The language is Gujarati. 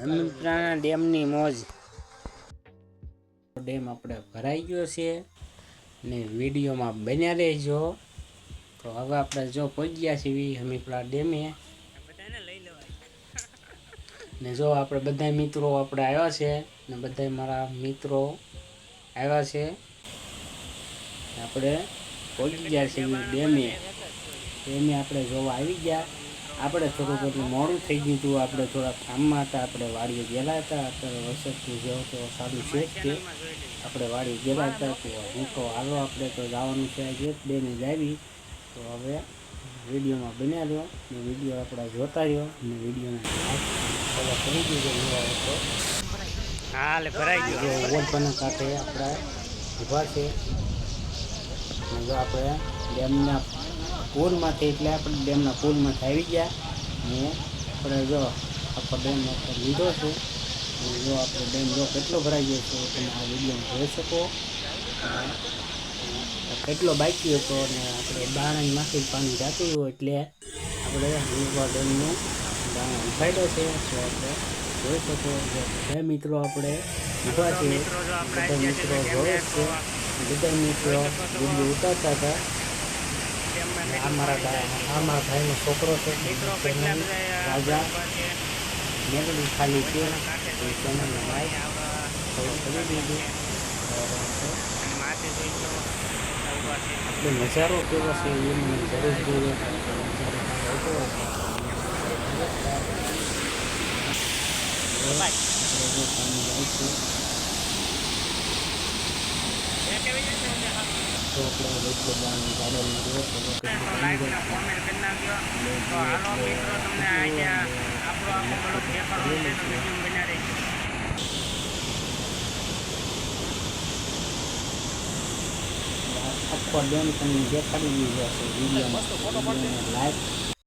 હમીરપુરાના ડેમની મોજ. ડેમ આપણે ભરાઈ ગયો છે ને વિડીયોમાં બન્યા રહેજો. તો હવે આપણે જો પહોંચ્યા છીએ હમીરપુરા ડેમે. ને જો આપણે બધા મિત્રો આપણે આવ્યા છે ને બધા મારા મિત્રો આવ્યા છે. આપણે પહોંચી ગયા છીએ ડેમે. ડેમે આપણે જોવા આવી ગયા. આપણે થોડું બધું મોડું થઈ ગયું હતું. આપણે થોડા કામમાં હતા આપણે વાડીએ ગયેલા હતા. અત્યારે વરસાદથી જેવો તો સારું છે તે. આપણે વાડીએ ગયેલા હતા તો હું તો હાલો આપણે તો જવાનું છે આજે. બેને જાવી તો હવે વિડીયોમાં બન્યા રહ્યો. ને વીડિયો આપણે જોતા રહ્યો. ને વિડીયોને પહેલાં કરી દીધો હતો. હાલ ભરાઈ ગયો. ઓવરપના કાંઠે આપણે ઊભા છે. જો આપણે ડેમના પુલમાંથી એટલે આપણે ડેમના પુલમાંથી આવી ગયા. ને આપણે જો આખો ડેમ આપણે લીધો છે. જો આપણે ડેમ જો કેટલો ભરાઈ ગયો છે તમે આ વીડિયો જોઈ શકો. કેટલો બાકી હતો અને આપણે બારણમાંથી પાણી જાતું હોય એટલે આપણે હમીરપુર ડેમનું દાણા ઉઠાડ્યો છે. તો આપણે જોઈ શકો બે મિત્રો આપણે ઊભા છે. બધા મિત્રો જોવે છે. બધા મિત્રો વીડિયો ઉતારતા હતા. આ મારા ભાઈ આ મારા ભાઈનો છોકરો છે. ચેનલ રાજા. મેળવી ખાલી છે. એ ચેનલનો ભાઈ. કરી દીધું આપણે નજારો કેવો છે? એ મને જરૂર જોઈએ આપણે એટલો બાણ ગાર્ડન જોયો તો કેટલું પાણી જાય છે. કોમેન્ટ કરી નાખજો તો હાલો મિત્રો તમને અહીંયા આપણો દેખાડો છે તો વીડિયો આખો ડેમ તમને દેખાડી દીધો છે વિડીયોમાં લાઈક